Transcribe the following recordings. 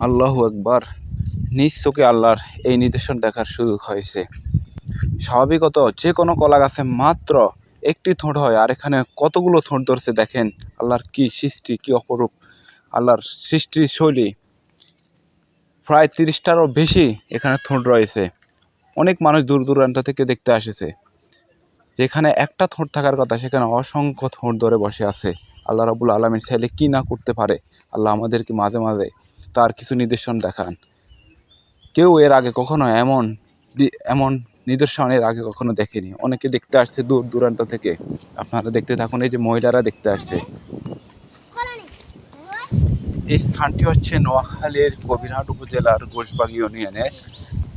আল্লাহু একবার নিজ চোখে আল্লাহর এই নিদর্শন দেখার সুযোগ হয়েছে। স্বাভাবিকত যে কোনো কলা গাছে মাত্র একটি ঠোঁট হয়, আর এখানে কতগুলো ঠোঁট ধরছে দেখেন, আল্লাহর কি সৃষ্টি, কি অপরূপ। আল্লাহর সৃষ্টির শৈলী প্রায় তিরিশটারও বেশি এখানে ঠোঁট রয়েছে। অনেক মানুষ দূর দূরান্ত থেকে দেখতে আসেছে। যেখানে একটা ঠোঁট থাকার কথা, সেখানে অসংখ্য ঠোঁট ধরে বসে আছে। আল্লাহ রাবুল আলমীর চাইলে কি না করতে পারে? আল্লাহ আমাদেরকে মাঝে মাঝে তার কিছু নিদর্শন দেখান। কেউ এর আগে কখনো এমন এমন নিদর্শন এর আগে কখনো দেখেনি। অনেকে দেখতে আসছে দূর দূরান্ত থেকে। আপনারা দেখতে থাকুন, এই যে মহিলারা দেখতে আসছে। এই স্থানটি হচ্ছে নোয়াখালীর কবিরহাট উপজেলার ঘোষবাগ ইউনিয়নের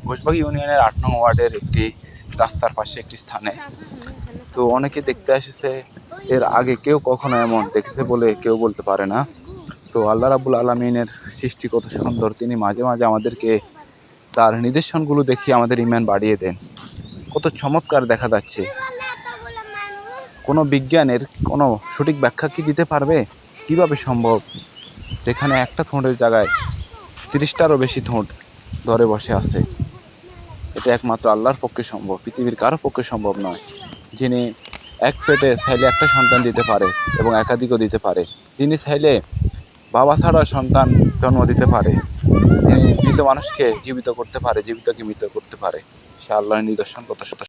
ঘোষবাগ ইউনিয়নের আট নং ওয়ার্ডের একটি রাস্তার পাশে একটি স্থানে। তো অনেকে দেখতে এসেছে এর আগে কেউ কখনো এমন দেখেছে বলে কেউ বলতে পারে না। তো আল্লাহ রাবুল আলমিনের সৃষ্টি কত সুন্দর। তিনি মাঝে মাঝে আমাদেরকে তার নিদর্শনগুলো দেখিয়ে আমাদের ইমান বাড়িয়ে দেন। কত চমৎকার দেখা যাচ্ছে। কোনো বিজ্ঞানের কোনো সঠিক ব্যাখ্যা কি দিতে পারবে? কীভাবে সম্ভব? যেখানে একটা ঠোঁটের জায়গায় তিরিশটারও বেশি ঠোঁট ধরে বসে আছে। এটা একমাত্র আল্লাহর পক্ষে সম্ভব, পৃথিবীর কারও পক্ষে সম্ভব নয়। যিনি এক পেটে চাইলে একটা সন্তান দিতে পারে এবং একাধিকও দিতে পারে। তিনি চাইলে বাবা ছাড়া সন্তান জন্ম দিতে পারে। মৃত মানুষকে জীবিত করতে পারে, জীবিতকে মৃত করতে পারে। সে আল্লাহর নিদর্শন কত শত